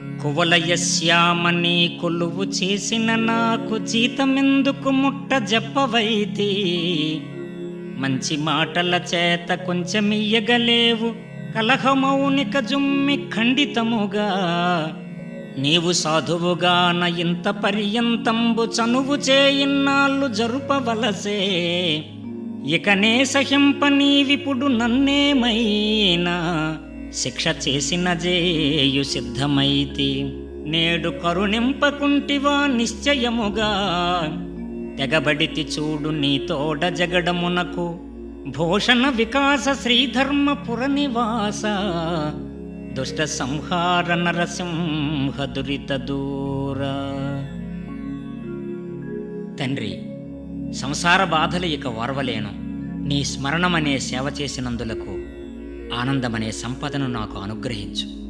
కువలయశ్యామని కొలువు చేసిన నాకు జీతమెందుకు ముట్ట జప్పవైతి? మంచి మాటల చేత కొంచెమియ్యగలేవు కలహమౌనిక జుమ్మి ఖండితముగా. నీవు సాధువుగాన ఇంత పర్యంతంబు చనువు చేయిన్నాళ్ళు జరుపవలసే. ఇకనే సహింప నీవిపుడు నన్నేమైనా? శిక్ష చేసిన జేయు సిద్ధమైతి. నేడు కరుణింపకుంటివా నిశ్చయముగా. తెగబడితి చూడు నీ తోడ జగడమునకు. భూషణ వికాస శ్రీధర్మపుర నివాస దుష్ట సంహార నరసింహ దురిత దూర. తండ్రి సంసార బాధలు ఇక ఓర్వలేను. నీ స్మరణమనే సేవ చేసినందులకు ఆనందమనే సంపదను నాకు అనుగ్రహించు.